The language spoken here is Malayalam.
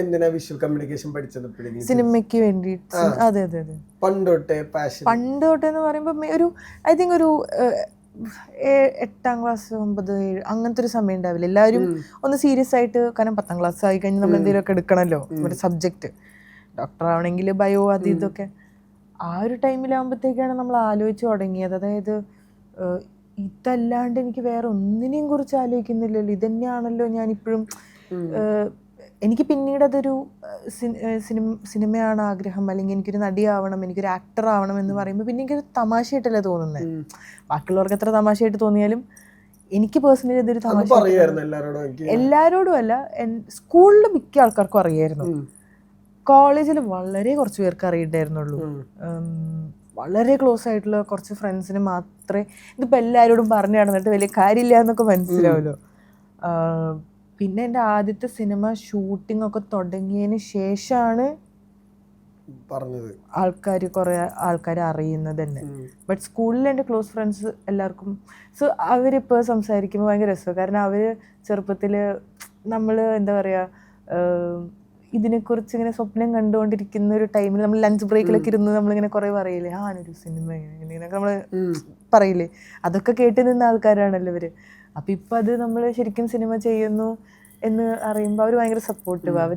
എന്തിനാ വിഷ്വൽ കമ്മ്യൂണിക്കേഷൻ പഠിച്ചത്? സിനിമയ്ക്ക് വേണ്ടി അതെ അതെ അതെ. പണ്ടോട്ടെ പാഷൻ പണ്ടോട്ടെ എന്ന് പറയുമ്പോൾ ഒരു ഐ തിങ്ക് ഒരു എട്ടാം ക്ലാസ് ഒമ്പത് ഏഴ് അങ്ങനത്തെ ഒരു സമയം ഉണ്ടാവില്ല. എല്ലാവരും ഒന്ന് സീരിയസ് ആയിട്ട് കാരണം പത്താം ക്ലാസ് ആയി കഴിഞ്ഞ് നമ്മൾ എന്തെങ്കിലുമൊക്കെ എടുക്കണമല്ലോ ഒരു സബ്ജക്റ്റ് ഡോക്ടർ ആവണമെങ്കിൽ ബയോ അത് ഇതൊക്കെ. ആ ഒരു ടൈമിലാകുമ്പോഴത്തേക്കാണ് നമ്മൾ ആലോചിച്ച് തുടങ്ങിയത്. അതായത് ഇതല്ലാണ്ട് എനിക്ക് വേറെ ഒന്നിനെയും കുറിച്ച് ആലോചിക്കുന്നില്ലല്ലോ. ഇതന്നെയാണല്ലോ ഞാനിപ്പോഴും എനിക്ക് പിന്നീട് അതൊരു സിനിമ സിനിമയാണ് ആഗ്രഹം. അല്ലെങ്കിൽ എനിക്കൊരു നടിയാവണം എനിക്കൊരു ആക്ടർ ആവണം എന്ന് പറയുമ്പോൾ പിന്നെ എനിക്കൊരു തമാശയായിട്ടല്ലേ തോന്നുന്നത് ബാക്കിയുള്ളവർക്ക് എത്ര തമാശയായിട്ട് തോന്നിയാലും എനിക്ക് പേഴ്സണലി ഇതൊരു തമാശ എല്ലാവരോടും അല്ല സ്കൂളിൽ മിക്ക ആൾക്കാർക്കും അറിയായിരുന്നു. കോളേജിൽ വളരെ കുറച്ച് പേർക്ക് അറിയണ്ടായിരുന്നുള്ളൂ. വളരെ ക്ലോസ് ആയിട്ടുള്ള കുറച്ച് ഫ്രണ്ട്സിന് മാത്രമേ ഇതിപ്പോൾ എല്ലാവരോടും പറഞ്ഞു നടന്നിട്ട് വലിയ കാര്യമില്ല എന്നൊക്കെ മനസ്സിലാവുമല്ലോ ആ, പിന്നെ എന്റെ ആദ്യത്തെ സിനിമ ഷൂട്ടിംഗ് ഒക്കെ തുടങ്ങിയതിന് ശേഷമാണ് പറഞ്ഞത്. ആൾക്കാർ കുറേ ആൾക്കാർ അറിയുന്നത് തന്നെ. ബട്ട് സ്കൂളിൽ എന്റെ ക്ലോസ് ഫ്രണ്ട്സ് എല്ലാവർക്കും സോ അവരിപ്പോൾ സംസാരിക്കുമ്പോൾ ഭയങ്കര രസമാണ്. കാരണം അവർ ചെറുപ്പത്തിൽ നമ്മൾ എന്താ പറയുക ഇതിനെക്കുറിച്ച് ഇങ്ങനെ സ്വപ്നം കണ്ടുകൊണ്ടിരിക്കുന്ന ഒരു ടൈമിൽ നമ്മൾ ലഞ്ച് ബ്രേക്കിലൊക്കെ ഇരുന്ന് നമ്മളിങ്ങനെ കുറേ പറയില്ലേ ആ ഒരു സിനിമ ഇങ്ങനെ ഇങ്ങനെയൊക്കെ നമ്മൾ. പറയില്ലേ. അതൊക്കെ കേട്ട് നിന്ന ആൾക്കാരാണല്ലോ ഇവർ അപ്പം ഇപ്പം അത് നമ്മൾ ശരിക്കും സിനിമ ചെയ്യുന്നു എന്ന് അറിയുമ്പോൾ അവർ ഭയങ്കര സപ്പോർട്ടീവ് അവർ